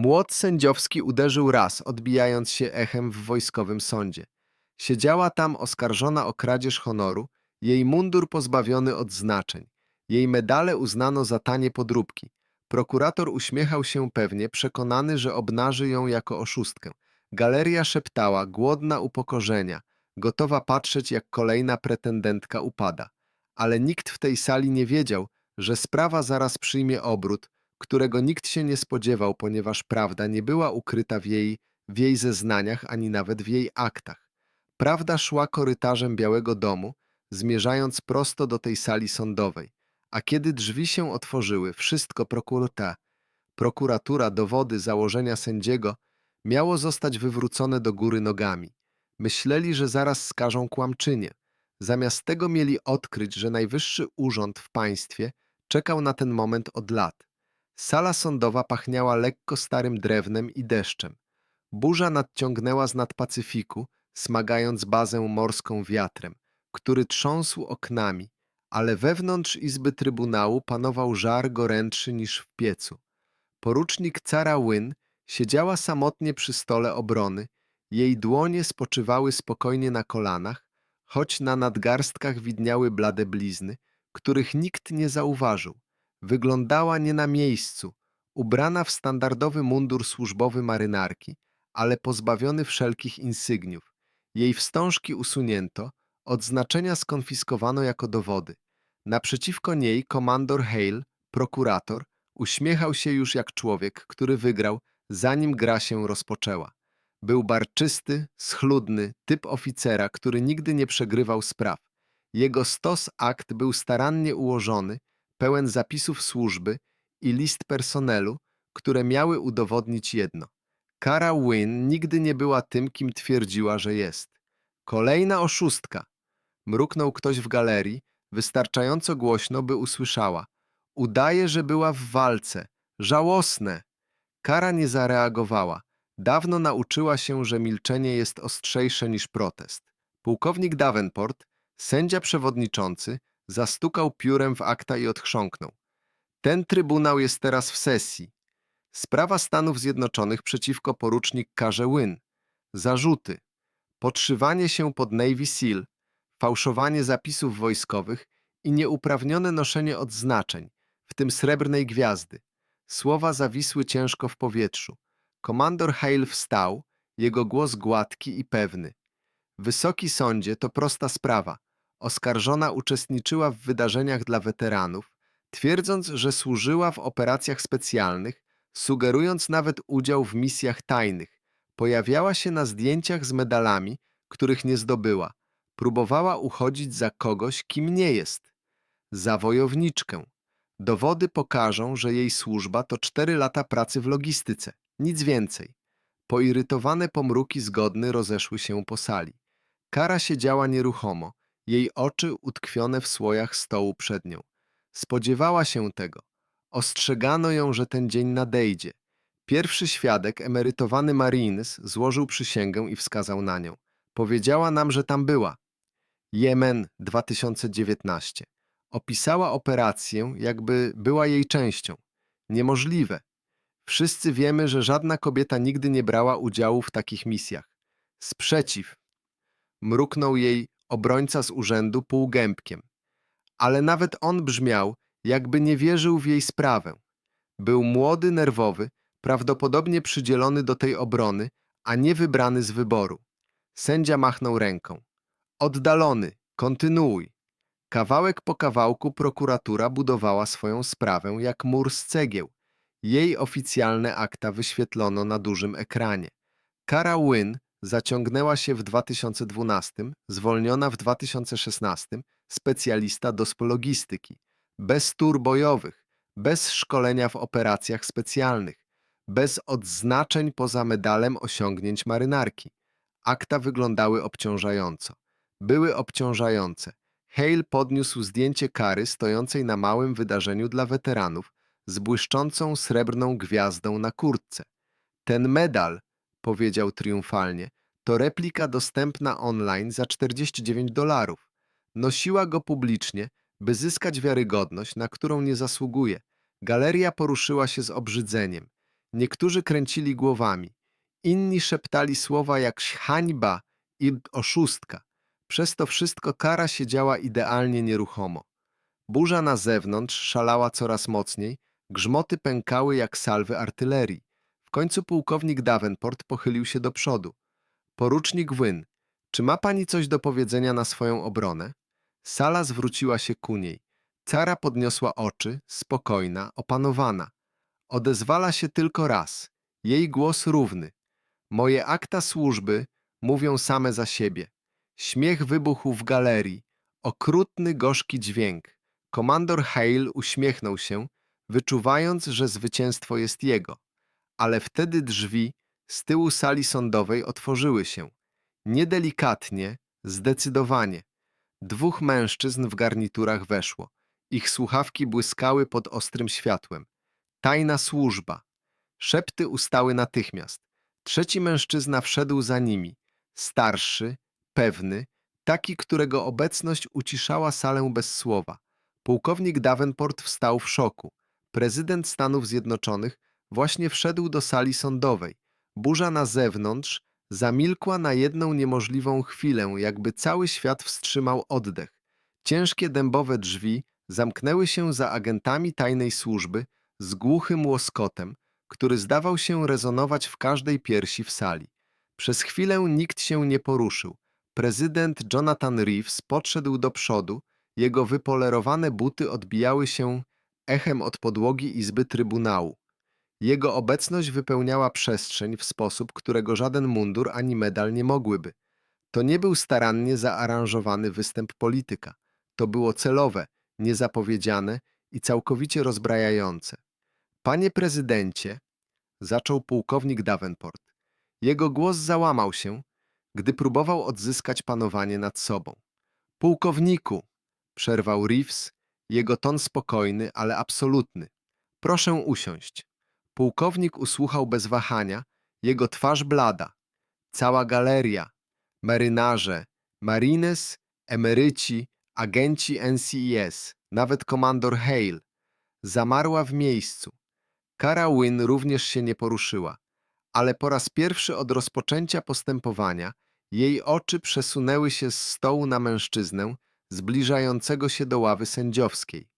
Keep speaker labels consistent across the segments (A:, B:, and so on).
A: Młot sędziowski uderzył raz, odbijając się echem w wojskowym sądzie. Siedziała tam oskarżona o kradzież honoru, jej mundur pozbawiony odznaczeń. Jej medale uznano za tanie podróbki. Prokurator uśmiechał się pewnie, przekonany, że obnaży ją jako oszustkę. Galeria szeptała, głodna upokorzenia, gotowa patrzeć, jak kolejna pretendentka upada. Ale nikt w tej sali nie wiedział, że sprawa zaraz przyjmie obrót, którego nikt się nie spodziewał, ponieważ prawda nie była ukryta w jej, w jej zeznaniach ani nawet w jej aktach. Prawda szła korytarzem Białego Domu, zmierzając prosto do tej sali sądowej. A kiedy drzwi się otworzyły, wszystko prokuratura, prokuratura, dowody, założenia sędziego miało zostać wywrócone do góry nogami. Myśleli, że zaraz skażą kłamczynię. Zamiast tego mieli odkryć, że najwyższy urząd w państwie czekał na ten moment od lat. Sala sądowa pachniała lekko starym drewnem i deszczem. Burza nadciągnęła z nad Pacyfiku, smagając bazę morską wiatrem, który trząsł oknami, ale wewnątrz izby trybunału panował żar gorętszy niż w piecu. Porucznik Cara Wynne siedziała samotnie przy stole obrony, jej dłonie spoczywały spokojnie na kolanach, choć na nadgarstkach widniały blade blizny, których nikt nie zauważył. Wyglądała nie na miejscu, ubrana w standardowy mundur służbowy marynarki, ale pozbawiony wszelkich insygniów. Jej wstążki usunięto, odznaczenia skonfiskowano jako dowody. Naprzeciwko niej komandor Hale, prokurator, uśmiechał się już jak człowiek, który wygrał, zanim gra się rozpoczęła. Był barczysty, schludny, typ oficera, który nigdy nie przegrywał spraw. Jego stos akt był starannie ułożony, pełen zapisów służby i list personelu, które miały udowodnić jedno. Kara Wynne nigdy nie była tym, kim twierdziła, że jest. Kolejna oszustka. Mruknął ktoś w galerii, wystarczająco głośno, by usłyszała. Udaje, że była w walce. Żałosne. Kara nie zareagowała. Dawno nauczyła się, że milczenie jest ostrzejsze niż protest. Pułkownik Davenport, sędzia przewodniczący, zastukał piórem w akta i odchrząknął. Ten trybunał jest teraz w sesji. Sprawa Stanów Zjednoczonych przeciwko porucznik Karze Wynne. Zarzuty. Podszywanie się pod Navy SEAL, fałszowanie zapisów wojskowych i nieuprawnione noszenie odznaczeń, w tym srebrnej gwiazdy. Słowa zawisły ciężko w powietrzu. Komandor Hale wstał, jego głos gładki i pewny. Wysoki sądzie to prosta sprawa. Oskarżona uczestniczyła w wydarzeniach dla weteranów, twierdząc, że służyła w operacjach specjalnych, sugerując nawet udział w misjach tajnych. Pojawiała się na zdjęciach z medalami, których nie zdobyła. Próbowała uchodzić za kogoś, kim nie jest. Za wojowniczkę. Dowody pokażą, że jej służba to cztery lata pracy w logistyce. Nic więcej. Poirytowane pomruki zgodny rozeszły się po sali. Kara siedziała nieruchomo, jej oczy utkwione w słojach stołu przed nią. Spodziewała się tego. Ostrzegano ją, że ten dzień nadejdzie. Pierwszy świadek, emerytowany Marines, złożył przysięgę i wskazał na nią. Powiedziała nam, że tam była. Jemen 2019. Opisała operację, jakby była jej częścią. Niemożliwe. Wszyscy wiemy, że żadna kobieta nigdy nie brała udziału w takich misjach. Sprzeciw. Mruknął jej obrońca z urzędu półgębkiem. Ale nawet on brzmiał, jakby nie wierzył w jej sprawę. Był młody, nerwowy, prawdopodobnie przydzielony do tej obrony, a nie wybrany z wyboru. Sędzia machnął ręką. Oddalony, kontynuuj. Kawałek po kawałku prokuratura budowała swoją sprawę jak mur z cegieł. Jej oficjalne akta wyświetlono na dużym ekranie. Kara Wynne zaciągnęła się w 2012, zwolniona w 2016, specjalista do logistyki. Bez tur bojowych, bez szkolenia w operacjach specjalnych, bez odznaczeń poza medalem osiągnięć marynarki. Akta wyglądały obciążająco. Były obciążające. Hale podniósł zdjęcie kary stojącej na małym wydarzeniu dla weteranów z błyszczącą srebrną gwiazdą na kurtce. Ten medal, powiedział triumfalnie, to replika dostępna online za 49 dolarów. Nosiła go publicznie, by zyskać wiarygodność, na którą nie zasługuje. Galeria poruszyła się z obrzydzeniem. Niektórzy kręcili głowami, inni szeptali słowa jak hańba i oszustka. Przez to wszystko kara siedziała idealnie nieruchomo. Burza na zewnątrz szalała coraz mocniej, grzmoty pękały jak salwy artylerii. W końcu pułkownik Davenport pochylił się do przodu. Porucznik Wyn, czy ma pani coś do powiedzenia na swoją obronę? Sala zwróciła się ku niej. Cara podniosła oczy, spokojna, opanowana. Odezwala się tylko raz. Jej głos równy. Moje akta służby mówią same za siebie. Śmiech wybuchł w galerii. Okrutny, gorzki dźwięk. Komandor Hale uśmiechnął się, wyczuwając, że zwycięstwo jest jego. Ale wtedy drzwi z tyłu sali sądowej otworzyły się. Niedelikatnie, zdecydowanie. Dwóch mężczyzn w garniturach weszło. Ich słuchawki błyskały pod ostrym światłem. Tajna służba. Szepty ustały natychmiast. Trzeci mężczyzna wszedł za nimi. Starszy, pewny, taki, którego obecność uciszała salę bez słowa. Pułkownik Davenport wstał w szoku. Prezydent Stanów Zjednoczonych właśnie wszedł do sali sądowej. Burza na zewnątrz zamilkła na jedną niemożliwą chwilę, jakby cały świat wstrzymał oddech. Ciężkie dębowe drzwi zamknęły się za agentami tajnej służby z głuchym łoskotem, który zdawał się rezonować w każdej piersi w sali. Przez chwilę nikt się nie poruszył. Prezydent Jonathan Reeves podszedł do przodu, jego wypolerowane buty odbijały się echem od podłogi Izby Trybunału. Jego obecność wypełniała przestrzeń w sposób, którego żaden mundur ani medal nie mogłyby. To nie był starannie zaaranżowany występ polityka. To było celowe, niezapowiedziane i całkowicie rozbrajające. Panie prezydencie, zaczął pułkownik Davenport. Jego głos załamał się, gdy próbował odzyskać panowanie nad sobą. Pułkowniku, przerwał Reeves, jego ton spokojny, ale absolutny. Proszę usiąść. Pułkownik usłuchał bez wahania, jego twarz blada. Cała galeria, marynarze, marines, emeryci, agenci NCIS, nawet komandor Hale, zamarła w miejscu. Kara Wynne również się nie poruszyła, ale po raz pierwszy od rozpoczęcia postępowania jej oczy przesunęły się z stołu na mężczyznę zbliżającego się do ławy sędziowskiej.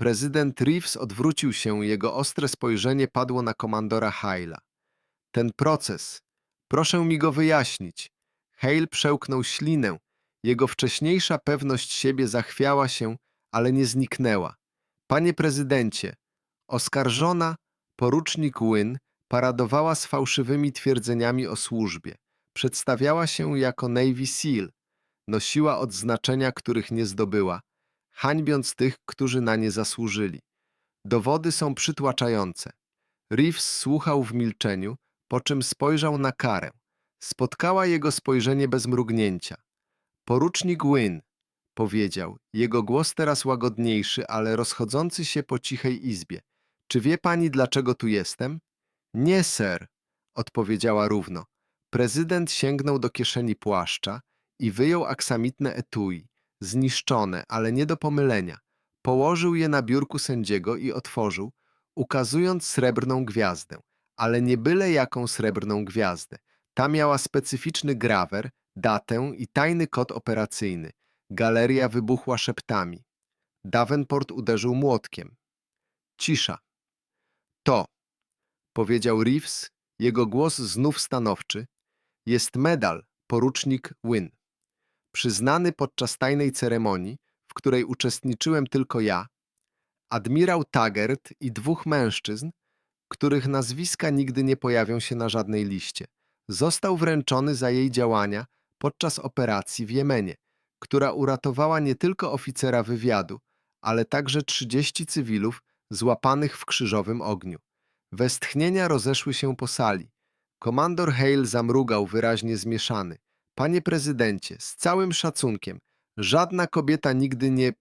A: Prezydent Reeves odwrócił się, jego ostre spojrzenie padło na komandora Hale'a. Ten proces, proszę mi go wyjaśnić. Hale przełknął ślinę, jego wcześniejsza pewność siebie zachwiała się, ale nie zniknęła. Panie prezydencie, oskarżona, porucznik Wynne, paradowała z fałszywymi twierdzeniami o służbie. Przedstawiała się jako Navy SEAL. Nosiła odznaczenia, których nie zdobyła, hańbiąc tych, którzy na nie zasłużyli. Dowody są przytłaczające. Reeves słuchał w milczeniu, po czym spojrzał na karę. Spotkała jego spojrzenie bez mrugnięcia. Porucznik Wynne, powiedział, jego głos teraz łagodniejszy, ale rozchodzący się po cichej izbie. Czy wie pani, dlaczego tu jestem? Nie, ser, odpowiedziała równo. Prezydent sięgnął do kieszeni płaszcza i wyjął aksamitne etui, zniszczone, ale nie do pomylenia. Położył je na biurku sędziego i otworzył, ukazując srebrną gwiazdę, ale nie byle jaką srebrną gwiazdę. Ta miała specyficzny grawer, datę i tajny kod operacyjny. Galeria wybuchła szeptami. Davenport uderzył młotkiem. Cisza. To, powiedział Reeves, jego głos znów stanowczy, jest medal porucznik Wynne. Przyznany podczas tajnej ceremonii, w której uczestniczyłem tylko ja, admirał Taggart i dwóch mężczyzn, których nazwiska nigdy nie pojawią się na żadnej liście, został wręczony za jej działania podczas operacji w Jemenie, która uratowała nie tylko oficera wywiadu, ale także 30 cywilów złapanych w krzyżowym ogniu. Westchnienia rozeszły się po sali. Komandor Hale zamrugał wyraźnie zmieszany. Panie prezydencie, z całym szacunkiem, żadna kobieta nigdy nie...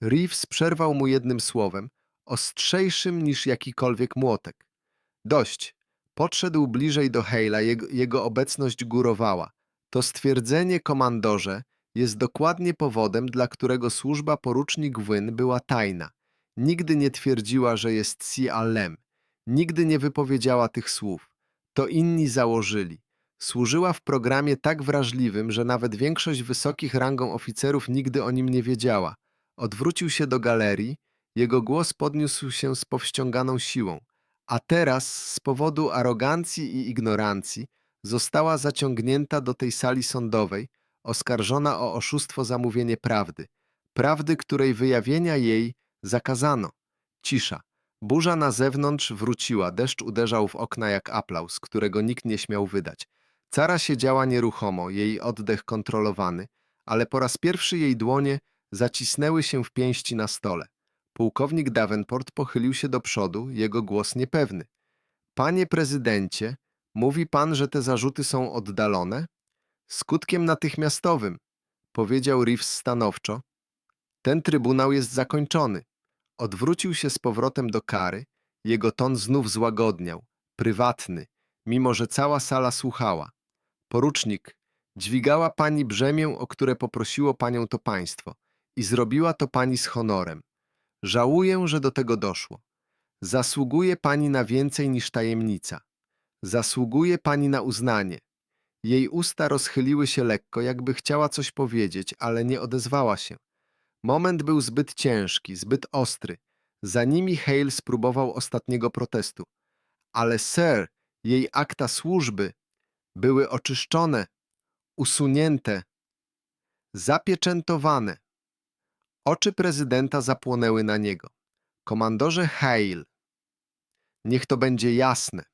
A: Reeves przerwał mu jednym słowem, ostrzejszym niż jakikolwiek młotek. Dość. Podszedł bliżej do Hale'a, jego, jego obecność górowała. To stwierdzenie, komandorze, jest dokładnie powodem, dla którego służba porucznik Wynne była tajna. Nigdy nie twierdziła, że jest CLM. Nigdy nie wypowiedziała tych słów. To inni założyli. Służyła w programie tak wrażliwym, że nawet większość wysokich rangą oficerów nigdy o nim nie wiedziała. Odwrócił się do galerii, jego głos podniósł się z powściąganą siłą. A teraz, z powodu arogancji i ignorancji, została zaciągnięta do tej sali sądowej, oskarżona o oszustwo zamówienie prawdy. Prawdy, której wyjawienia jej zakazano. Cisza. Burza na zewnątrz wróciła, deszcz uderzał w okna jak aplauz, którego nikt nie śmiał wydać. Cara siedziała nieruchomo, jej oddech kontrolowany, ale po raz pierwszy jej dłonie zacisnęły się w pięści na stole. Pułkownik Davenport pochylił się do przodu, jego głos niepewny. Panie prezydencie, mówi pan, że te zarzuty są oddalone? Skutkiem natychmiastowym, powiedział Reeves stanowczo. Ten trybunał jest zakończony. Odwrócił się z powrotem do kary, jego ton znów złagodniał, prywatny, mimo że cała sala słuchała. Porucznik, dźwigała pani brzemię, o które poprosiło panią to państwo i zrobiła to pani z honorem. Żałuję, że do tego doszło. Zasługuje pani na więcej niż tajemnica. Zasługuje pani na uznanie. Jej usta rozchyliły się lekko, jakby chciała coś powiedzieć, ale nie odezwała się. Moment był zbyt ciężki, zbyt ostry. Za nimi Hale spróbował ostatniego protestu. Ale sir, jej akta służby były oczyszczone, usunięte, zapieczętowane. Oczy prezydenta zapłonęły na niego. Komandorze Hale, niech to będzie jasne.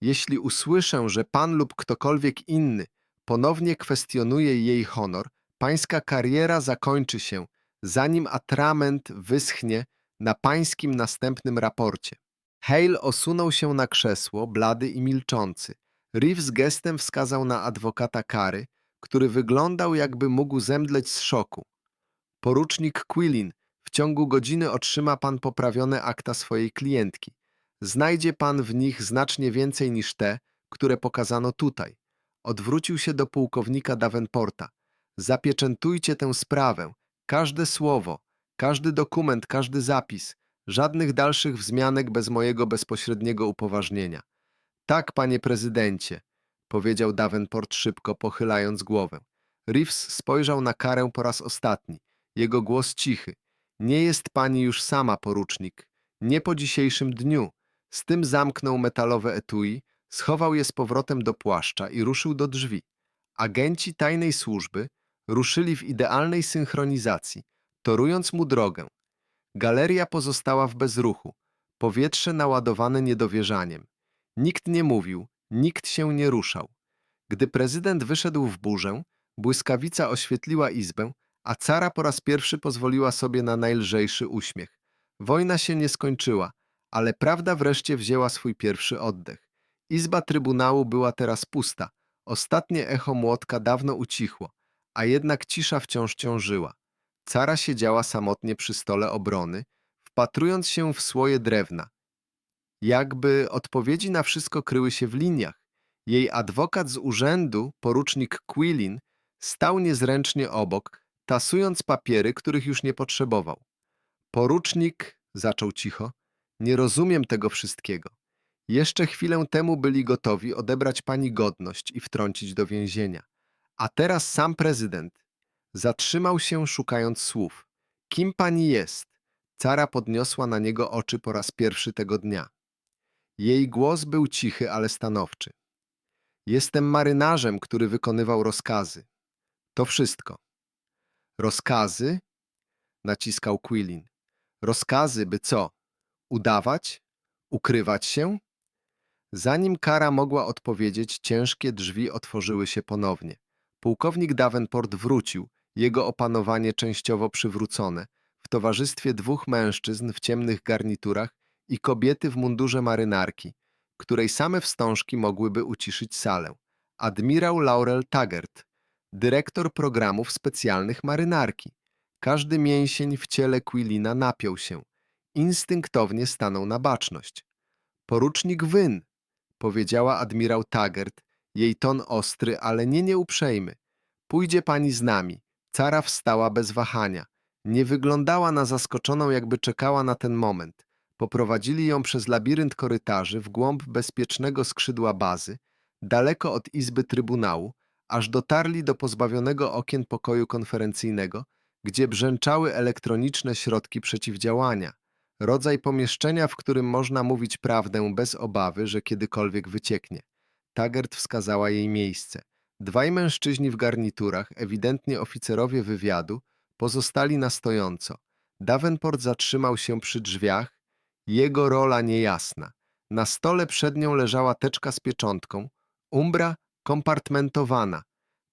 A: Jeśli usłyszę, że pan lub ktokolwiek inny ponownie kwestionuje jej honor, pańska kariera zakończy się, zanim atrament wyschnie na pańskim następnym raporcie. Hale osunął się na krzesło, blady i milczący. Reeves gestem wskazał na adwokata kary, który wyglądał jakby mógł zemdleć z szoku. Porucznik Quillin, w ciągu godziny otrzyma pan poprawione akta swojej klientki. Znajdzie pan w nich znacznie więcej niż te, które pokazano tutaj. Odwrócił się do pułkownika Davenporta. Zapieczętujcie tę sprawę. Każde słowo, każdy dokument, każdy zapis. Żadnych dalszych wzmianek bez mojego bezpośredniego upoważnienia. Tak, panie prezydencie, powiedział Davenport szybko, pochylając głowę. Reeves spojrzał na karę po raz ostatni. Jego głos cichy. Nie jest pani już sama, porucznik. Nie po dzisiejszym dniu. Z tym zamknął metalowe etui, schował je z powrotem do płaszcza i ruszył do drzwi. Agenci tajnej służby ruszyli w idealnej synchronizacji, torując mu drogę. Galeria pozostała w bezruchu, powietrze naładowane niedowierzaniem. Nikt nie mówił, nikt się nie ruszał. Gdy prezydent wyszedł w burzę, błyskawica oświetliła izbę, a cara po raz pierwszy pozwoliła sobie na najlżejszy uśmiech. Wojna się nie skończyła, ale prawda wreszcie wzięła swój pierwszy oddech. Izba trybunału była teraz pusta. Ostatnie echo młotka dawno ucichło, a jednak cisza wciąż ciążyła. Cara siedziała samotnie przy stole obrony, wpatrując się w słoje drewna. Jakby odpowiedzi na wszystko kryły się w liniach. Jej adwokat z urzędu, porucznik Quillin, stał niezręcznie obok, tasując papiery, których już nie potrzebował. Porucznik, zaczął cicho, nie rozumiem tego wszystkiego. Jeszcze chwilę temu byli gotowi odebrać pani godność i wtrącić do więzienia. A teraz sam prezydent zatrzymał się, szukając słów. Kim pani jest? Cara podniosła na niego oczy po raz pierwszy tego dnia. Jej głos był cichy, ale stanowczy. Jestem marynarzem, który wykonywał rozkazy. To wszystko. Rozkazy? Naciskał Quillin. Rozkazy, by co? Udawać? Ukrywać się? Zanim Kara mogła odpowiedzieć, ciężkie drzwi otworzyły się ponownie. Pułkownik Davenport wrócił, jego opanowanie częściowo przywrócone, w towarzystwie dwóch mężczyzn w ciemnych garniturach i kobiety w mundurze marynarki, której same wstążki mogłyby uciszyć salę. Admirał Laurel Taggart, dyrektor programów specjalnych marynarki. Każdy mięsień w ciele Quillina napiął się. Instynktownie stanął na baczność. Porucznik Wyn, powiedziała admirał Taggart, jej ton ostry, ale nie nieuprzejmy. Pójdzie pani z nami. Cara wstała bez wahania. Nie wyglądała na zaskoczoną, jakby czekała na ten moment. Poprowadzili ją przez labirynt korytarzy w głąb bezpiecznego skrzydła bazy, daleko od izby trybunału, aż dotarli do pozbawionego okien pokoju konferencyjnego, gdzie brzęczały elektroniczne środki przeciwdziałania. Rodzaj pomieszczenia, w którym można mówić prawdę bez obawy, że kiedykolwiek wycieknie. Taggart wskazała jej miejsce. Dwaj mężczyźni w garniturach, ewidentnie oficerowie wywiadu, pozostali na stojąco. Davenport zatrzymał się przy drzwiach, jego rola niejasna. Na stole przed nią leżała teczka z pieczątką, umbra kompartmentowana.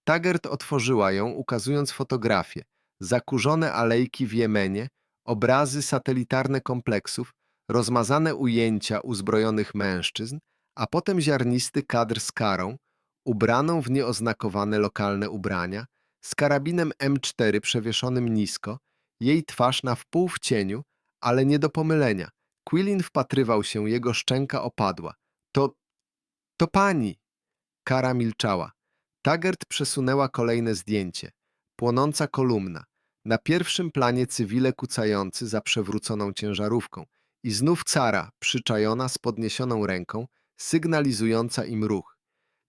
A: Taggart otworzyła ją, ukazując fotografię. Zakurzone alejki w Jemenie, obrazy satelitarne kompleksów, rozmazane ujęcia uzbrojonych mężczyzn, a potem ziarnisty kadr z karą, ubraną w nieoznakowane lokalne ubrania, z karabinem M4 przewieszonym nisko, jej twarz na wpół w cieniu, ale nie do pomylenia. Quillin wpatrywał się, jego szczęka opadła. To... to pani! Kara milczała. Taggart przesunęła kolejne zdjęcie. Płonąca kolumna. Na pierwszym planie cywile kucający za przewróconą ciężarówką. I znów cara, przyczajona z podniesioną ręką, sygnalizująca im ruch.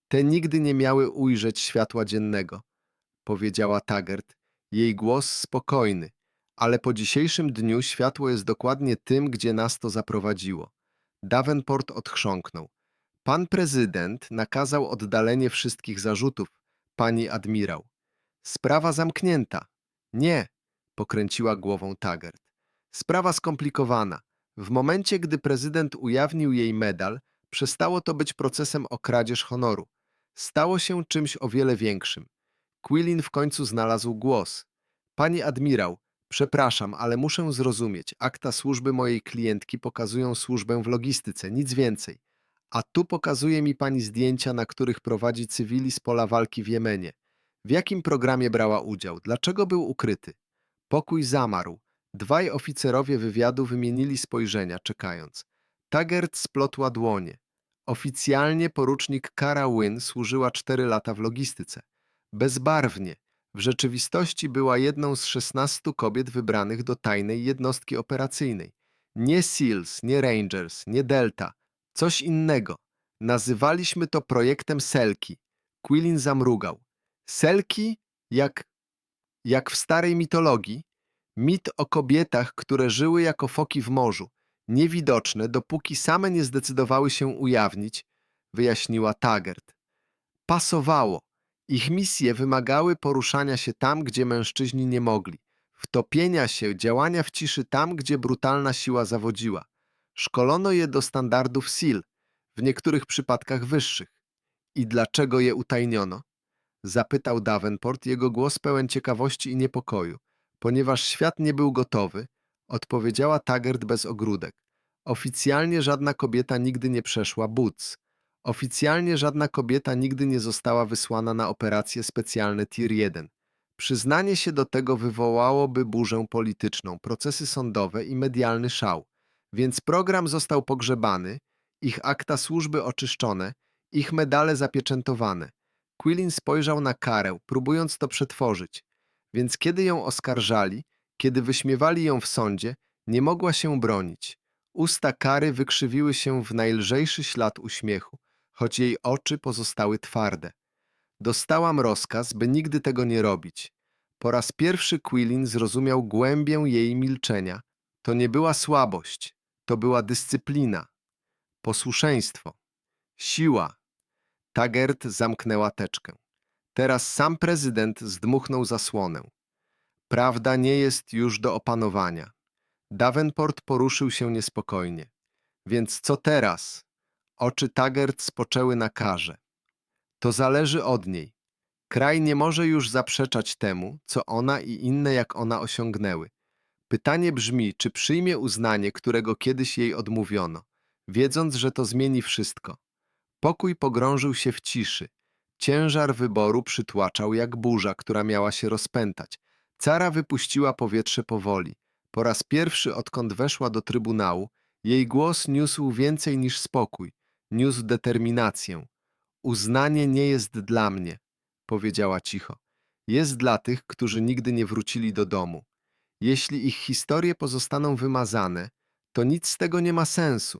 A: Te nigdy nie miały ujrzeć światła dziennego, powiedziała Taggart. Jej głos spokojny, ale po dzisiejszym dniu światło jest dokładnie tym, gdzie nas to zaprowadziło. Davenport odchrząknął. Pan prezydent nakazał oddalenie wszystkich zarzutów, pani admirał. Sprawa zamknięta. Nie, pokręciła głową Taggart. Sprawa skomplikowana. W momencie, gdy prezydent ujawnił jej medal, przestało to być procesem o kradzież honoru. Stało się czymś o wiele większym. Quillin w końcu znalazł głos. Pani admirał, przepraszam, ale muszę zrozumieć. Akta służby mojej klientki pokazują służbę w logistyce, nic więcej. A tu pokazuje mi pani zdjęcia, na których prowadzi cywili z pola walki w Jemenie. W jakim programie brała udział? Dlaczego był ukryty? Pokój zamarł. Dwaj oficerowie wywiadu wymienili spojrzenia, czekając. Taggart splotła dłonie. Oficjalnie porucznik Kara Wynne służyła cztery lata w logistyce. Bezbarwnie. W rzeczywistości była jedną z 16 kobiet wybranych do tajnej jednostki operacyjnej. Nie SEALs, nie Rangers, nie Delta. Coś innego. Nazywaliśmy to projektem Selki. Quillin zamrugał. Selki, jak, jak w starej mitologii, mit o kobietach, które żyły jako foki w morzu, niewidoczne, dopóki same nie zdecydowały się ujawnić, wyjaśniła Taggart. Pasowało. Ich misje wymagały poruszania się tam, gdzie mężczyźni nie mogli, wtopienia się, działania w ciszy tam, gdzie brutalna siła zawodziła. Szkolono je do standardów SEAL, w niektórych przypadkach wyższych. I dlaczego je utajniono? Zapytał Davenport, jego głos pełen ciekawości i niepokoju. Ponieważ świat nie był gotowy, odpowiedziała Taggart bez ogródek. Oficjalnie żadna kobieta nigdy nie przeszła Boots. Oficjalnie żadna kobieta nigdy nie została wysłana na operacje specjalne Tier 1. Przyznanie się do tego wywołałoby burzę polityczną, procesy sądowe i medialny szał. Więc program został pogrzebany, ich akta służby oczyszczone, ich medale zapieczętowane. Quillin spojrzał na karę, próbując to przetworzyć. Więc kiedy ją oskarżali, kiedy wyśmiewali ją w sądzie, nie mogła się bronić. Usta kary wykrzywiły się w najlżejszy ślad uśmiechu, choć jej oczy pozostały twarde. Dostałam rozkaz, by nigdy tego nie robić. Po raz pierwszy Quillin zrozumiał głębię jej milczenia. To nie była słabość, to była dyscyplina, posłuszeństwo, siła. Taggart zamknęła teczkę. Teraz sam prezydent zdmuchnął zasłonę. Prawda nie jest już do opanowania. Davenport poruszył się niespokojnie. Więc co teraz? Oczy Taggart spoczęły na karze. To zależy od niej. Kraj nie może już zaprzeczać temu, co ona i inne jak ona osiągnęły. Pytanie brzmi, czy przyjmie uznanie, którego kiedyś jej odmówiono, wiedząc, że to zmieni wszystko. Pokój pogrążył się w ciszy. Ciężar wyboru przytłaczał jak burza, która miała się rozpętać. Cara wypuściła powietrze powoli. Po raz pierwszy, odkąd weszła do trybunału, jej głos niósł więcej niż spokój, niósł determinację. Uznanie nie jest dla mnie, powiedziała cicho. Jest dla tych, którzy nigdy nie wrócili do domu. Jeśli ich historie pozostaną wymazane, to nic z tego nie ma sensu.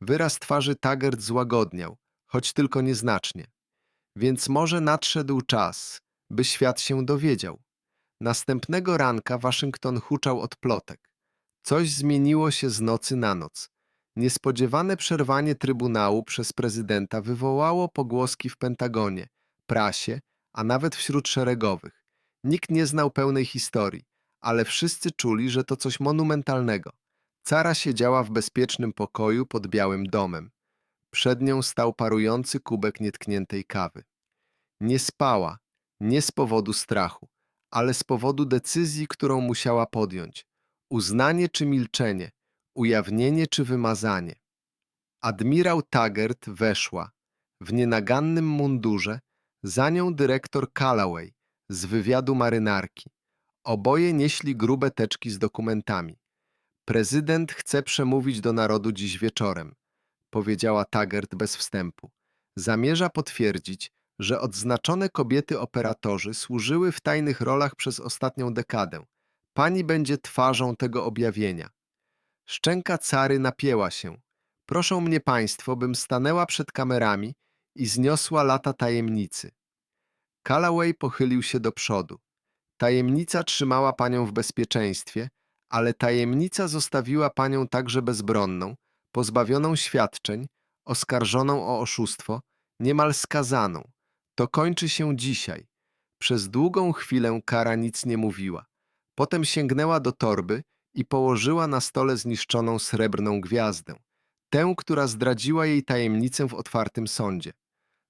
A: Wyraz twarzy Taggart złagodniał, choć tylko nieznacznie. Więc może nadszedł czas, by świat się dowiedział. Następnego ranka Waszyngton huczał od plotek. Coś zmieniło się z nocy na noc. Niespodziewane przerwanie Trybunału przez prezydenta wywołało pogłoski w Pentagonie, prasie, a nawet wśród szeregowych. Nikt nie znał pełnej historii, ale wszyscy czuli, że to coś monumentalnego. Cara siedziała w bezpiecznym pokoju pod Białym Domem. Przed nią stał parujący kubek nietkniętej kawy. Nie spała, nie z powodu strachu, ale z powodu decyzji, którą musiała podjąć. Uznanie czy milczenie, ujawnienie czy wymazanie. Admirał Taggart weszła, w nienagannym mundurze, za nią dyrektor Callaway z wywiadu marynarki. Oboje nieśli grube teczki z dokumentami. Prezydent chce przemówić do narodu dziś wieczorem, powiedziała Taggart bez wstępu. Zamierza potwierdzić, że odznaczone kobiety operatorzy służyły w tajnych rolach przez ostatnią dekadę. Pani będzie twarzą tego objawienia. Szczęka cary napięła się. Proszę mnie państwo, bym stanęła przed kamerami i zniosła lata tajemnicy. Callaway pochylił się do przodu. Tajemnica trzymała panią w bezpieczeństwie, ale tajemnica zostawiła panią także bezbronną, pozbawioną świadczeń, oskarżoną o oszustwo, niemal skazaną. To kończy się dzisiaj. Przez długą chwilę Kara nic nie mówiła. Potem sięgnęła do torby i położyła na stole zniszczoną srebrną gwiazdę, tę, która zdradziła jej tajemnicę w otwartym sądzie.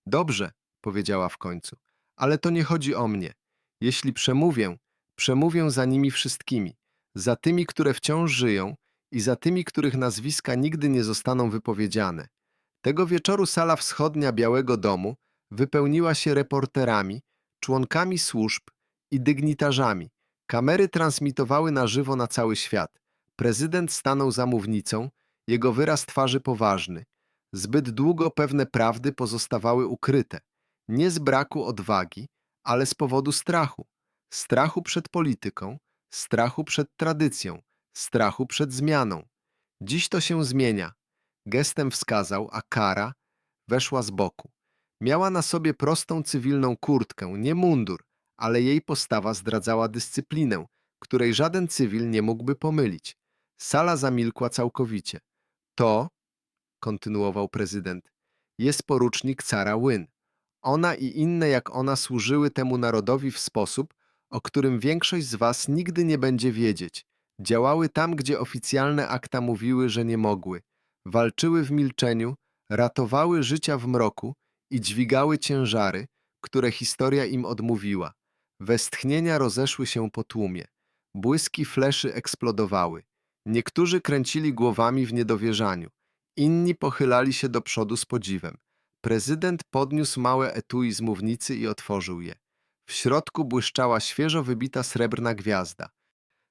A: Dobrze, powiedziała w końcu, ale to nie chodzi o mnie. Jeśli przemówię, przemówię za nimi wszystkimi, za tymi, które wciąż żyją i za tymi, których nazwiska nigdy nie zostaną wypowiedziane. Tego wieczoru sala wschodnia Białego Domu wypełniła się reporterami, członkami służb i dygnitarzami. Kamery transmitowały na żywo na cały świat. Prezydent stanął za mównicą, jego wyraz twarzy poważny. Zbyt długo pewne prawdy pozostawały ukryte. Nie z braku odwagi, ale z powodu strachu. Strachu przed polityką, strachu przed tradycją, strachu przed zmianą. Dziś to się zmienia. Gestem wskazał, a kara weszła z boku. Miała na sobie prostą cywilną kurtkę, nie mundur, ale jej postawa zdradzała dyscyplinę, której żaden cywil nie mógłby pomylić. Sala zamilkła całkowicie. To, kontynuował prezydent, jest porucznik cara Wynne. Ona i inne jak ona służyły temu narodowi w sposób, o którym większość z was nigdy nie będzie wiedzieć. Działały tam, gdzie oficjalne akta mówiły, że nie mogły. Walczyły w milczeniu, ratowały życia w mroku i dźwigały ciężary, które historia im odmówiła. Westchnienia rozeszły się po tłumie. Błyski fleszy eksplodowały. Niektórzy kręcili głowami w niedowierzaniu. Inni pochylali się do przodu z podziwem. Prezydent podniósł małe etui z mównicy i otworzył je. W środku błyszczała świeżo wybita srebrna gwiazda.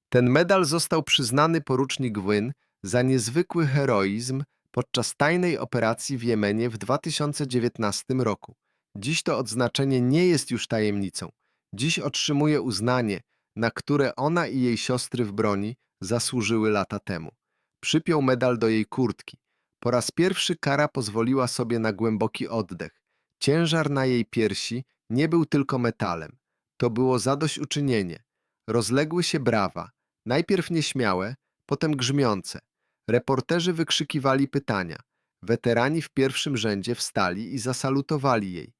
A: Ten medal został przyznany porucznik Wynne za niezwykły heroizm podczas tajnej operacji w Jemenie w 2019 roku. Dziś to odznaczenie nie jest już tajemnicą. Dziś otrzymuje uznanie, na które ona i jej siostry w broni zasłużyły lata temu. Przypiął medal do jej kurtki. Po raz pierwszy Kara pozwoliła sobie na głęboki oddech. Ciężar na jej piersi nie był tylko metalem. To było zadośćuczynienie. Rozległy się brawa, najpierw nieśmiałe, potem grzmiące. Reporterzy wykrzykiwali pytania. Weterani w pierwszym rzędzie wstali i zasalutowali jej.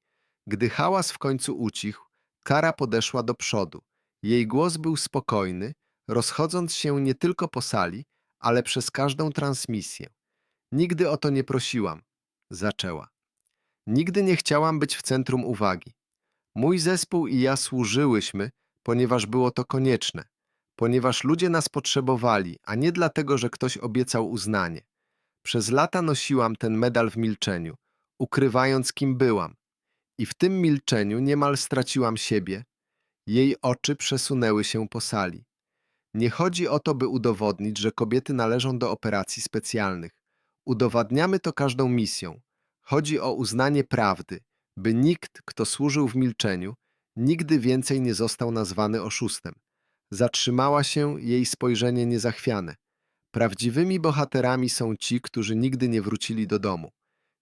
A: Gdy hałas w końcu ucichł, Kara podeszła do przodu. Jej głos był spokojny, rozchodząc się nie tylko po sali, ale przez każdą transmisję. Nigdy o to nie prosiłam, zaczęła. Nigdy nie chciałam być w centrum uwagi. Mój zespół i ja służyłyśmy, ponieważ było to konieczne, ponieważ ludzie nas potrzebowali, a nie dlatego, że ktoś obiecał uznanie. Przez lata nosiłam ten medal w milczeniu, ukrywając kim byłam. I w tym milczeniu niemal straciłam siebie. Jej oczy przesunęły się po sali. Nie chodzi o to, by udowodnić, że kobiety należą do operacji specjalnych. Udowadniamy to każdą misją. Chodzi o uznanie prawdy, by nikt, kto służył w milczeniu, nigdy więcej nie został nazwany oszustem. Zatrzymała się jej spojrzenie niezachwiane. Prawdziwymi bohaterami są ci, którzy nigdy nie wrócili do domu.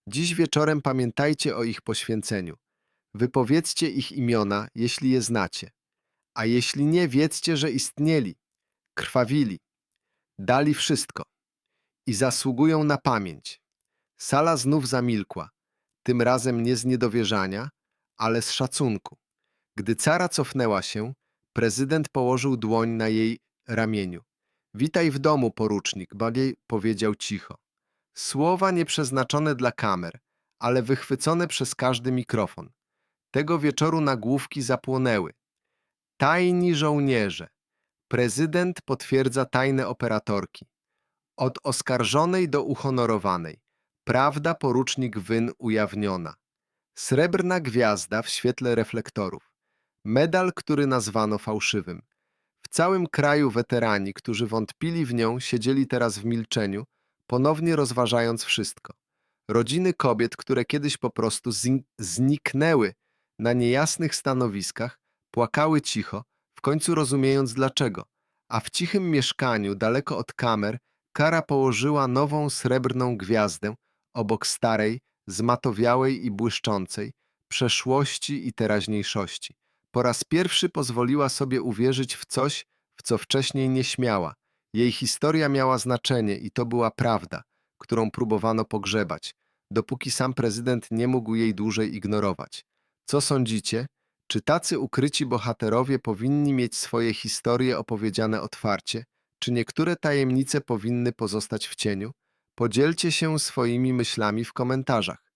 A: Dziś wieczorem pamiętajcie o ich poświęceniu. Wypowiedzcie ich imiona, jeśli je znacie. A jeśli nie, wiedzcie, że istnieli, krwawili, dali wszystko i zasługują na pamięć. Sala znów zamilkła, tym razem nie z niedowierzania, ale z szacunku. Gdy cara cofnęła się, prezydent położył dłoń na jej ramieniu. Witaj w domu, porucznik, Badiej powiedział cicho. Słowa nieprzeznaczone dla kamer, ale wychwycone przez każdy mikrofon. Tego wieczoru nagłówki zapłonęły. Tajni żołnierze. Prezydent potwierdza tajne operatorki. Od oskarżonej do uhonorowanej. Prawda porucznik Wyn ujawniona. Srebrna gwiazda w świetle reflektorów. Medal, który nazwano fałszywym. W całym kraju weterani, którzy wątpili w nią, siedzieli teraz w milczeniu, ponownie rozważając wszystko. Rodziny kobiet, które kiedyś po prostu zni- zniknęły na niejasnych stanowiskach, płakały cicho, w końcu rozumiejąc dlaczego. A w cichym mieszkaniu, daleko od kamer, Kara położyła nową srebrną gwiazdę obok starej, zmatowiałej i błyszczącej, przeszłości i teraźniejszości. Po raz pierwszy pozwoliła sobie uwierzyć w coś, w co wcześniej nie śmiała. Jej historia miała znaczenie i to była prawda, którą próbowano pogrzebać, dopóki sam prezydent nie mógł jej dłużej ignorować. Co sądzicie? Czy tacy ukryci bohaterowie powinni mieć swoje historie opowiedziane otwarcie? Czy niektóre tajemnice powinny pozostać w cieniu? Podzielcie się swoimi myślami w komentarzach.